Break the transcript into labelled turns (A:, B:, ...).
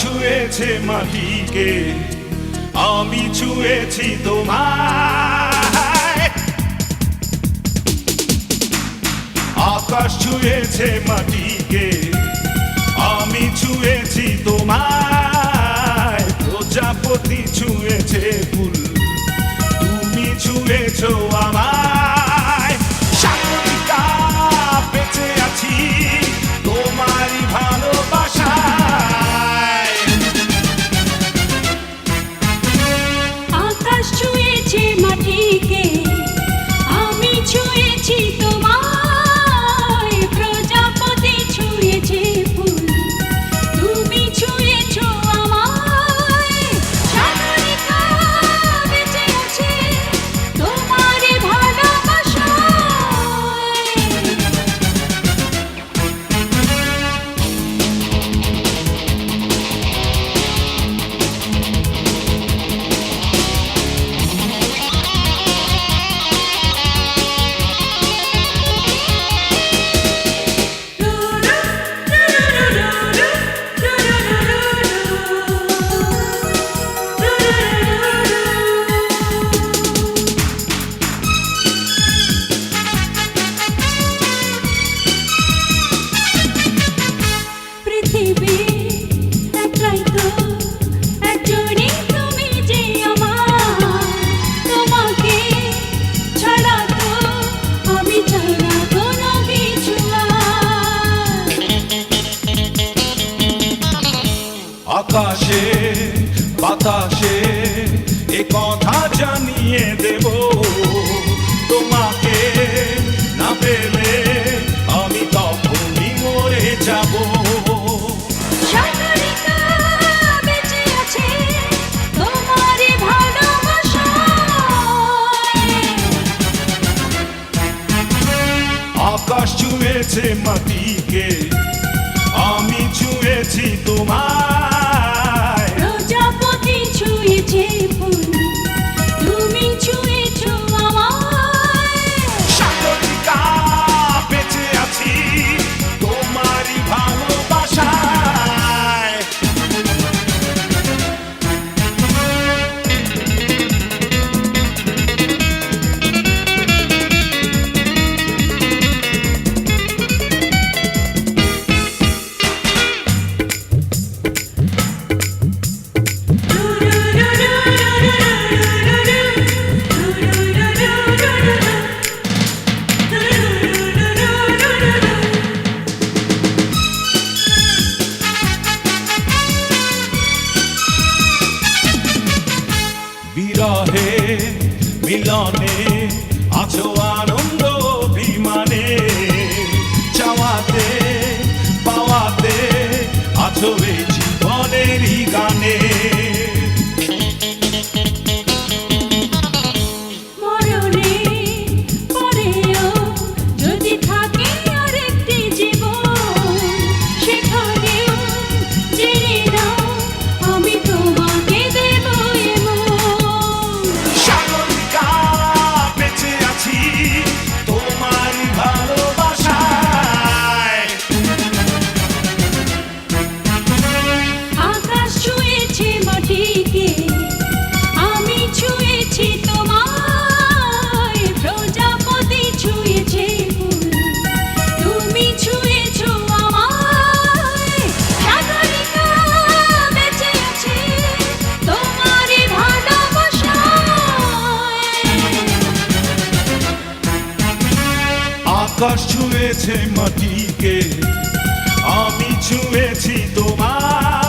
A: ছুঁয়েছে মাটিকে, আমি ছুঁয়েছি তোমায়। আকাশ ছুঁয়েছে মাটিকে, আমি ছুঁয়েছি তোমায়। প্রজাপতি ছুঁয়েছে ফুল, তুমি ছুঁয়েছো আমায়।
B: আকাশে
A: বাতাসে এ কথা জানিয়ে দেব। তোমাকে না পেলে আমি তখনই মরে যাব। আকাশ ছুঁয়েছে মাটিকে বিরহে মিলনে আছো আনন্দ অভিমানে। চাওয়াতে পাওয়াতে আছো এই জীবনেরই গানে।
B: আকাশ ছুঁয়েছে মাটিকে আমি ছুঁয়েছি তোমায়